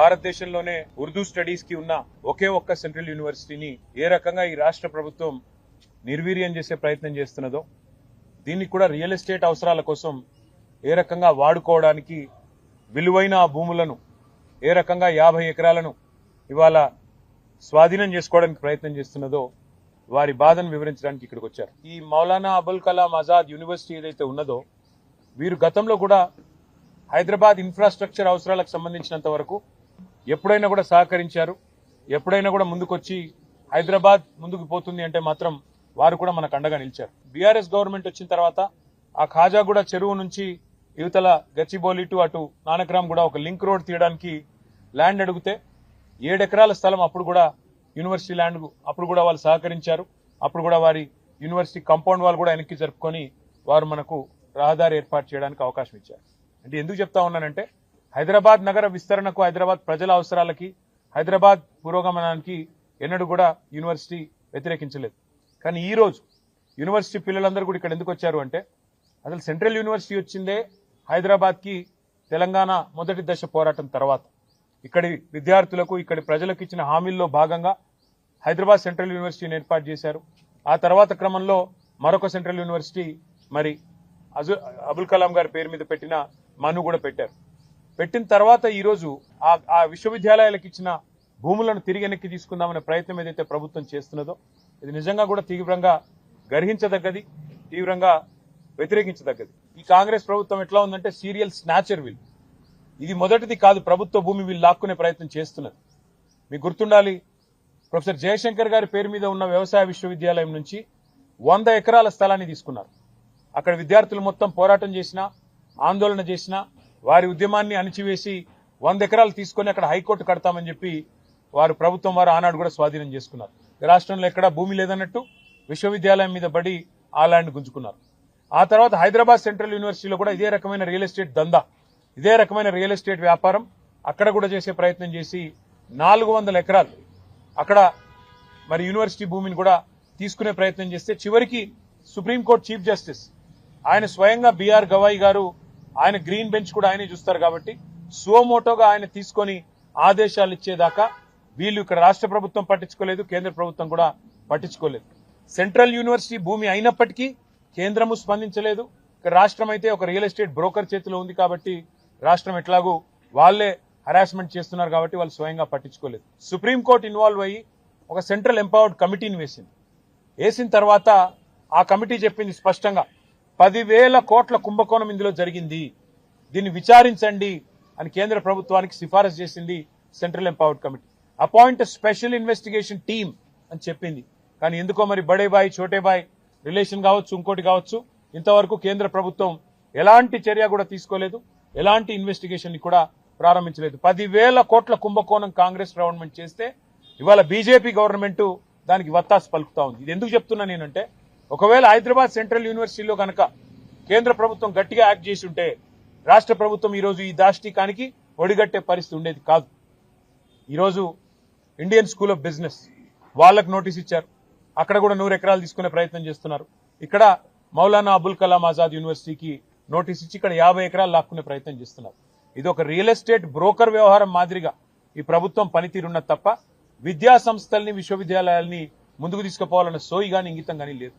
భారతదేశంలోనే ఉర్దూ స్టడీస్కి ఉన్న ఒకే ఒక్క సెంట్రల్ యూనివర్సిటీని ఏ రకంగా ఈ రాష్ట్ర ప్రభుత్వం నిర్వీర్యం చేసే ప్రయత్నం చేస్తున్నదో దీన్ని కూడా రియల్ ఎస్టేట్ అవసరాల కోసం ఏ రకంగా వాడుకోవడానికి విలువైన ఆ భూములను ఏ రకంగా యాభై ఎకరాలను ఇవాళ స్వాధీనం చేసుకోవడానికి ప్రయత్నం చేస్తున్నదో వారి బాధను వివరించడానికి ఇక్కడికి వచ్చారు. ఈ మౌలానా అబుల్ కలాం ఆజాద్ యూనివర్సిటీ ఏదైతే ఉన్నదో వీరు గతంలో కూడా హైదరాబాద్ ఇన్ఫ్రాస్ట్రక్చర్ అవసరాలకు సంబంధించినంత వరకు ఎప్పుడైనా కూడా సహకరించారు. ఎప్పుడైనా కూడా ముందుకొచ్చి హైదరాబాద్ ముందుకు పోతుంది అంటే మాత్రం వారు కూడా మనకు అండగా నిలిచారు. బీఆర్ఎస్ గవర్నమెంట్ వచ్చిన తర్వాత ఆ ఖాజాగూడ చెరువు నుంచి యువతల గచ్చిబౌలి టు అటు నానక్రామ్ కూడా ఒక లింక్ రోడ్ తీయడానికి ల్యాండ్ అడిగితే ఏడెకరాల స్థలం అప్పుడు కూడా యూనివర్సిటీ ల్యాండ్ అప్పుడు కూడా వాళ్ళు సహకరించారు. అప్పుడు కూడా వారి యూనివర్సిటీ కంపౌండ్ వాళ్ళు కూడా వెనక్కి జరుపుకొని వారు మనకు రహదారి ఏర్పాటు చేయడానికి అవకాశం ఇచ్చారు. అంటే ఎందుకు చెప్తా ఉన్నానంటే హైదరాబాద్ నగర విస్తరణకు హైదరాబాద్ ప్రజల అవసరాలకి హైదరాబాద్ పురోగమనానికి ఎన్నడూ కూడా యూనివర్సిటీ వ్యతిరేకించలేదు. కానీ ఈ రోజు యూనివర్సిటీ పిల్లలందరూ కూడా ఇక్కడ ఎందుకు వచ్చారు అంటే అసలు సెంట్రల్ యూనివర్సిటీ వచ్చిందే హైదరాబాద్కి తెలంగాణ మొదటి దశ పోరాటం తర్వాత. ఇక్కడి విద్యార్థులకు ఇక్కడి ప్రజలకు ఇచ్చిన హామీల్లో భాగంగా హైదరాబాద్ సెంట్రల్ యూనివర్సిటీని ఏర్పాటు చేశారు. ఆ తర్వాత క్రమంలో మరొక సెంట్రల్ యూనివర్సిటీ మరి అజు అబుల్ కలాం గారి పేరు మీద పెట్టిన మను కూడా పెట్టారు. పెట్టిన తర్వాత ఈరోజు ఆ ఆ విశ్వవిద్యాలయాలకు ఇచ్చిన భూములను తిరిగి వెనక్కి తీసుకుందామనే ప్రయత్నం ఏదైతే ప్రభుత్వం చేస్తున్నదో ఇది నిజంగా కూడా తీవ్రంగా గర్హించదగ్గది తీవ్రంగా వ్యతిరేకించదగ్గది. ఈ కాంగ్రెస్ ప్రభుత్వం ఎట్లా ఉందంటే సీరియల్ స్నాచర్ విల్. ఇది మొదటిది కాదు ప్రభుత్వ భూమి వీళ్ళు లాక్కునే ప్రయత్నం చేస్తున్నది. మీకు గుర్తుండాలి ప్రొఫెసర్ జయశంకర్ గారి పేరు మీద ఉన్న వ్యవసాయ విశ్వవిద్యాలయం నుంచి వంద ఎకరాల స్థలాన్ని తీసుకున్నారు. అక్కడ విద్యార్థులు మొత్తం పోరాటం చేసినా ఆందోళన చేసినా వారి ఉద్యమాన్ని అణిచివేసి వంద ఎకరాలు తీసుకొని అక్కడ హైకోర్టు కడతామని చెప్పి వారు ప్రభుత్వం వారు ఆనాడు కూడా స్వాధీనం చేసుకున్నారు. రాష్ట్రంలో ఎక్కడా భూమి లేదన్నట్టు విశ్వవిద్యాలయం మీద పడి ఆ ల్యాండ్ గుంజుకున్నారు. ఆ తర్వాత హైదరాబాద్ సెంట్రల్ యూనివర్సిటీలో కూడా ఇదే రకమైన రియల్ ఎస్టేట్ దందా ఇదే రకమైన రియల్ ఎస్టేట్ వ్యాపారం అక్కడ కూడా చేసే ప్రయత్నం చేసి నాలుగు వందల ఎకరాలు అక్కడ మరి యూనివర్సిటీ భూమిని కూడా తీసుకునే ప్రయత్నం చేస్తే చివరికి సుప్రీంకోర్టు చీఫ్ జస్టిస్ ఆయన స్వయంగా బీఆర్ గవాయి గారు ఆయన గ్రీన్ బెంచ్ కూడా ఆయనే చూస్తారు కాబట్టి సువమోటోగా ఆయన తీసుకొని ఆదేశాలు ఇచ్చేదాకా వీళ్ళు ఇక్కడ రాష్ట్ర ప్రభుత్వం పట్టించుకోలేదు కేంద్ర ప్రభుత్వం కూడా పట్టించుకోలేదు. సెంట్రల్ యూనివర్సిటీ భూమి అయినప్పటికీ కేంద్రము స్పందించలేదు. ఇక్కడ రాష్ట్రం అయితే ఒక రియల్ ఎస్టేట్ బ్రోకర్ చేతిలో ఉంది కాబట్టి రాష్ట్రం ఎట్లాగూ వాళ్ళే హరాస్మెంట్ చేస్తున్నారు కాబట్టి వాళ్ళు స్వయంగా పట్టించుకోలేదు. సుప్రీంకోర్టు ఇన్వాల్వ్ అయ్యి ఒక సెంట్రల్ ఎంపవర్డ్ కమిటీని వేసింది. వేసిన తర్వాత ఆ కమిటీ చెప్పింది స్పష్టంగా పదివేల కోట్ల కుంభకోణం ఇందులో జరిగింది. దీన్ని విచారించండి అని కేంద్ర ప్రభుత్వానికి సిఫారసు చేసింది central empowered committee. Appoint special investigation team అని చెప్పింది. కానీ ఎందుకో మరి బడేబాయ్ చోటేబాయ్ రిలేషన్ కావచ్చు ఇంకోటి కావచ్చు ఇంతవరకు కేంద్ర ప్రభుత్వం ఎలాంటి చర్య కూడా తీసుకోలేదు ఎలాంటి ఇన్వెస్టిగేషన్ కూడా ప్రారంభించలేదు. పదివేల కోట్ల కుంభకోణం కాంగ్రెస్ గవర్నమెంట్ చేస్తే ఇవాళ బీజేపీ గవర్నమెంట్ దానికి వత్తాసు పలుకుతా ఉంది. ఇది ఎందుకు చెప్తున్నా నేనంటే ఒకవేళ హైదరాబాద్ సెంట్రల్ యూనివర్సిటీలో కనుక కేంద్ర ప్రభుత్వం గట్టిగా యాక్ట్ చేసి ఉంటే రాష్ట్ర ప్రభుత్వం ఈరోజు ఈ దాష్టికానికి ఒడిగట్టే పరిస్థితి ఉండేది కాదు. ఈరోజు ఇండియన్ స్కూల్ ఆఫ్ బిజినెస్ వాళ్ళకు నోటీస్ ఇచ్చారు. అక్కడ కూడా నూరు ఎకరాలు తీసుకునే ప్రయత్నం చేస్తున్నారు. ఇక్కడ మౌలానా అబుల్ కలాం ఆజాద్ యూనివర్సిటీకి నోటీస్ ఇచ్చి ఇక్కడ యాభై ఎకరాలు లాక్కునే ప్రయత్నం చేస్తున్నారు. ఇది ఒక రియల్ ఎస్టేట్ బ్రోకర్ వ్యవహారం మాదిరిగా ఈ ప్రభుత్వం పనితీరున్న తప్ప విద్యా సంస్థల్ని విశ్వవిద్యాలయాల్ని ముందుకు తీసుకుపోవాలన్న సోయి కానీ ఇంగితం కానీ లేదు.